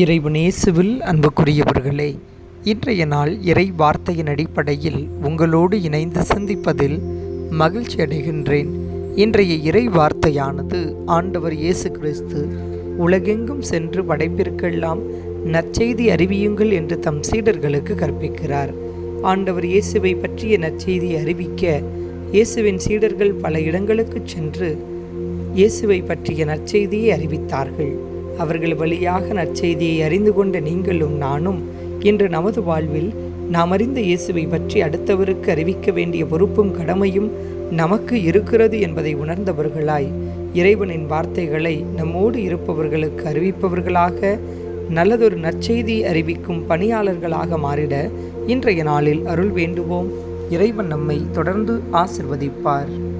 இறைவனேசுவில் அன்புக்குரியவர்களே இன்றைய நாள் இறை வார்த்தையின் அடிப்படையில் உங்களோடு இணைந்து சிந்திப்பதில் மகிழ்ச்சி அடைகின்றேன். இன்றைய இறை வார்த்தையானது ஆண்டவர் இயேசு கிறிஸ்து உலகெங்கும் சென்று படைப்பிற்கெல்லாம் நற்செய்தி அறிவியுங்கள் என்று தம் சீடர்களுக்கு கற்பிக்கிறார். ஆண்டவர் இயேசுவை பற்றிய நற்செய்தி அறிவிக்க இயேசுவின் சீடர்கள் பல இடங்களுக்கு சென்று இயேசுவை பற்றிய நற்செய்தியை அறிவித்தார்கள். அவர்கள் வழியாக நற்செய்தியை அறிந்து கொண்ட நீங்களும் நானும் இன்று நமது வாழ்வில் நாம் அறிந்த இயேசுவை பற்றி அடுத்தவருக்கு அறிவிக்க வேண்டிய பொறுப்பும் கடமையும் நமக்கு இருக்கிறது என்பதை உணர்ந்தவர்களாய் இறைவனின் வார்த்தைகளை நம்மோடு இருப்பவர்களுக்கு அறிவிப்பவர்களாக நல்லதொரு நற்செய்தி அறிவிக்கும் பணியாளர்களாக மாறிட இன்றைய நாளில் அருள் வேண்டுவோம். இறைவன் நம்மை தொடர்ந்து ஆசிர்வதிப்பார்.